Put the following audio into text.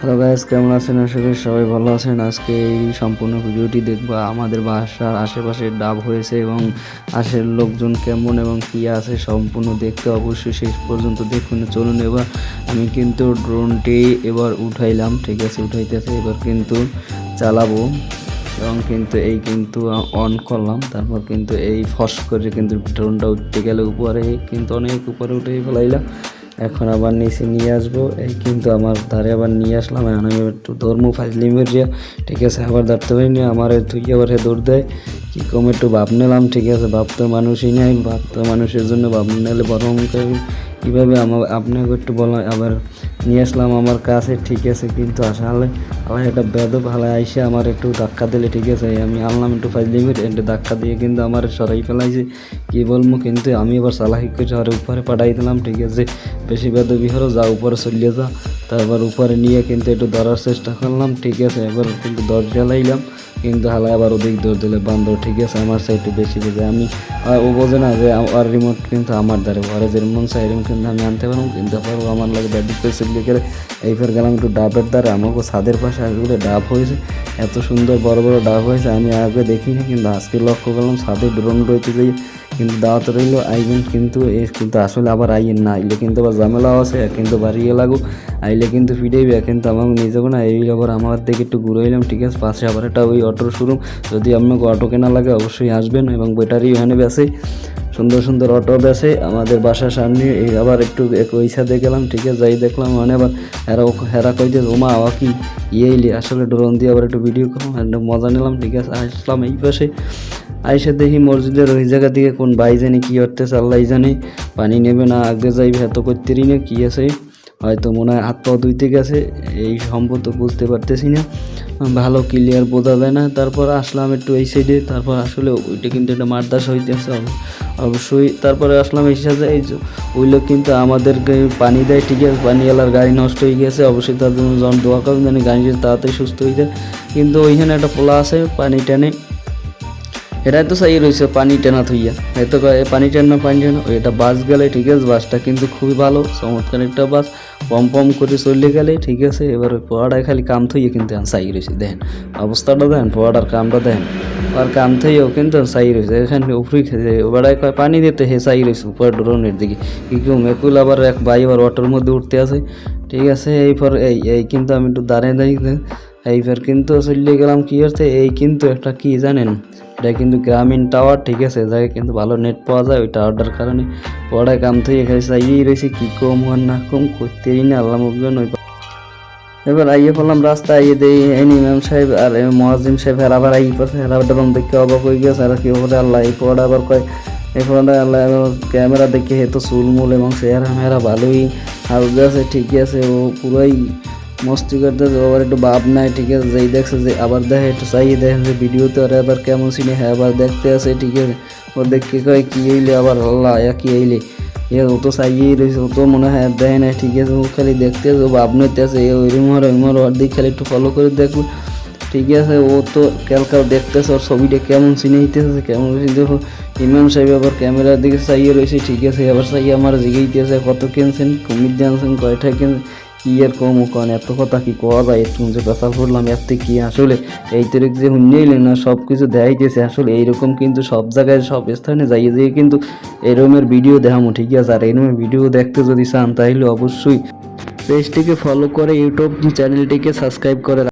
Hello guys কেমন আছেন? আশা করি সবাই ভালো আছেন। আজকে এই সম্পূর্ণ ভিডিওটি দেখব আমাদের বাসার আশেপাশে ডাব হয়েছে এবং আশের লোকজন কেমন এবং কি আছে সম্পূর্ণ দেখতে অবশ্যই শেষ পর্যন্ত দেখুন। চলুন এবার আমি কিন্তু ড্রোনটি এবার উঠাইলাম। ঠিক আছে, উঠাইতেছে, এবার কিন্তু চালাবো। এবং কিন্তু এই কিন্তু অন করলাম। তারপর কিন্তু এই ফস করে কিন্তু ড্রোনটা উঠতে গেলে উপরে, কিন্তু অনেক উপরে উঠে ফেলাইলাম। এখন আবার নিচে নিয়ে আসব। এই কিন্তু আমার ধারে আবার নিয়ে আসলাম। এখন আমি একটু ধর্ম ফাজলি মেরিয়া ঠিক আছে, আবার ধরতে পারিনি আমার তুই আবার হে দৌড় দেয় কী কম একটু ভাব নিলাম, ঠিক আছে। ভাব তো মানুষই নেই। ভাব তো মানুষের জন্য ভাব নিলে বরং কীভাবে আমার আপনাকে একটু বলা আবার নিয়ে আসলাম আমার কাছে, ঠিক আছে, কিন্তু আসলে আমার একটা বেদ ভালো আইসে আমার একটু ধাক্কা দিলে, ঠিক আছে, আমি আনলাম একটু ফাইজলি লিমিট একটু ধাক্কা দিয়ে কিন্তু আমার সরাই ফেলাইছে। কী বলব, কিন্তু আমি এবার সালাহি করে আর উপরে পাঠাই দিলাম, ঠিক আছে, বেশি বেদ বিহারও যা উপরে চলিয়ে যা। তারপর উপরে নিয়ে কিন্তু একটু ধরার চেষ্টা করলাম, ঠিক আছে, এবার কিন্তু দরজা লাইলাম কিন্তু হালা আবার ওদিক দৌড় দিলে বান্দর, ঠিক আছে, আমার সাইডে বেশি বেজে আমি ও বোঝে না যে, আর রিমোট কিন্তু আমার দ্বারে ঘরে যে চাই এরকম কিন্তু আমি আনতে পারব, কিন্তু আমার লাগে ব্যাট সিলি করে এই ফের গেলাম একটু ডাবের দ্বারা। আমাকে ছাদের পাশে আসলে ডাব হয়েছে। এত সুন্দর বড় বড় ডাব হয়েছে, আমি আগে দেখিনি, কিন্তু আজকে লক্ষ্য করলাম ছাদে ড্রোন রয়েছে যে, কিন্তু দাওয়াত রইল আইবেন কিন্তু এ কিন্তু আসলে আবার আইয়েন না। আইলে কিন্তু আবার ঝামেলাও আছে কিন্তু বাড়িয়ে লাগু। আইলে কিন্তু ফিরেইবে, কিন্তু আমাকে যাব না। এই আবার আমার দিকে একটু ঘুরে এলাম, ঠিক আছে? পাশে আবার একটা ওই অটোর শোরুম। যদি আপনাকে অটো কেনা লাগে, অবশ্যই আসবেন এবং ব্যাটারি ওখানে বেসে সুন্দর সুন্দর অটো বেসে আমাদের বাসার সামনে, এই আবার একটু এক ওই সাথে গেলাম, ঠিক আছে, যাই দেখলাম মানে আবার হেরা হেরা কইতে ওমা আবার কি ইয়েইলি আসলে ড্রোন দিয়ে আবার একটু ভিডিও করলাম মজা নিলাম, ঠিক আছে, আসলাম এই পাশে। আইসে দেখি মসজিদের ওই জায়গা থেকে কোন ভাই জানি কী করতেছে, আল্লাহ জানে, পানি নেবে না, আগে যাইবে, এত করতেরই না, কি আছে? হয়তো মনে হয় হাত পা ধুইতে গেছে, এই সম্ভবত বুঝতে পারতেছি না। ভালো ক্লিয়ার বোঝা যায় না। তারপর আসলাম একটু এই সাইডে তারপর আসলে ওইটা কিন্তু একটা মারদাস হইতেছে অব- অবশ্যই। তারপরে আসলাম এই সাথে এই ওই লোক কিন্তু আমাদেরকে পানি দেয়, ঠিক আছে? পানিওয়ালার গাড়ি নষ্ট হয়ে গেছে, অবশ্যই তার জন্য যখন দোয়া করবেন জানি গাড়ি তাড়াতাড়ি সুস্থ হয়ে যায়। কিন্তু ওইখানে একটা পোলা আছে, পানি টানে। এটাই তো সাই রয়েছে পানি টানা থইয়া এই তো কয়, এ পানি টানা পানি টানা এটা বাস গেলে ঠিক আছে বাসটা কিন্তু খুবই ভালো চমৎকার একটা বাস। পম পম করে চলে গেলে ঠিক আছে এবার ওই পোয়াটায় খালি কাম থইয়ে কিন্তু সাই রয়েছে দেখেন। অবস্থাটা দেখেন পোয়াটার কামটা দেখেন। আর কাম থইয়েও কিন্তু সাই রয়েছে এখানে উপরে খেয়ে ওবাড়ায় কয় পানি দিতে হে সাই রয়েছে উপরে ড্রোনের দিকে। কি কেউ মেকুল আবার এক ভাই আবার অটোর মধ্যে উঠতে আছে। ঠিক আছে, এই পর এই এই কিন্তু আমি একটু দাঁড়িয়ে দাঁড়িয়ে এইবার কিন্তু চলে গেলাম কি হচ্ছে, এই কিন্তু একটা কি জানেন, এটা কিন্তু গ্রামীণ টাওয়ার ঠিক আছে জায়গায় কিন্তু ভালো নেট পাওয়া যায় ওই টাওয়ারটার কারণে। পড়ায় কাম থেকে এখানে চাইয়েই রয়েছে, কি কম হন না কম, করতেই না, আল্লাহ মুখজন ওই এবার আইয়ে পড়লাম রাস্তা আইয়ে দেই এনি ইমাম সাহেব আর মহাজিম সাহেব হেরা আবার আই পাশে হেরা ডরম দেখে অবাক হয়ে গেছে, আর কি আল্লাহ, এই পড়া আবার কয় এই আল্লাহ ক্যামেরা দেখে হেতো চুলমুল এবং চেহারা মেহারা ভালোই। হালকা আছে, ঠিকই আছে, ও পুরাই মস্তি করতে আবার একটু ভাব নাই, ঠিক আছে, যেই দেখছে যে আবার দেখে, একটু চাইয়ে দেখেন যে ভিডিওতে ওরা আবার কেমন সিনে হ্যাঁ আবার দেখতে আছে ঠিক আছে। ও দেখে কয়, কি এইলে আবার আল্লাহ, ইয়া কি এইলে এ ও তো চাইয়েই রয়েছে ও তো মনে হয় আর দেয় না ঠিক আছে, ও খালি দেখতে আছে ও ভাব নিতে আছে এ ওই রুমার ওইমার ওর দিকে খালি একটু ফলো করে দেখুন। ঠিক আছে, ও তো ক্যালকাও দেখতেছে, ওর ছবিটা কেমন সিনে হইতেছে, কেমন দেখো ইমাম সাহেব আবার ক্যামেরার দিকে চাইয়ে রয়েছে ঠিক আছে আবার চাইয়ে আমার জিগাইতেছে কত কিনছেন কুমির জানছেন কয়টা কিনছেন, কি আর কম কন, এত কথা কি কওয়া যায়? একটু যে কথা বললাম এত কি আসলে? এই তরিক যে হুন্যইলেন না সব কিছু দেখাইতেছে, আসলে এইরকম কিন্তু সব জায়গায়, সব স্থানে যাইয়ে যেয়ে কিন্তু এরকমের ভিডিও দেখামো, ঠিক আছে? আর এরকমের ভিডিও দেখতে যদি চান তাহলে অবশ্যই পেজটিকে ফলো করে ইউটিউব চ্যানেলটিকে সাবস্ক্রাইব করে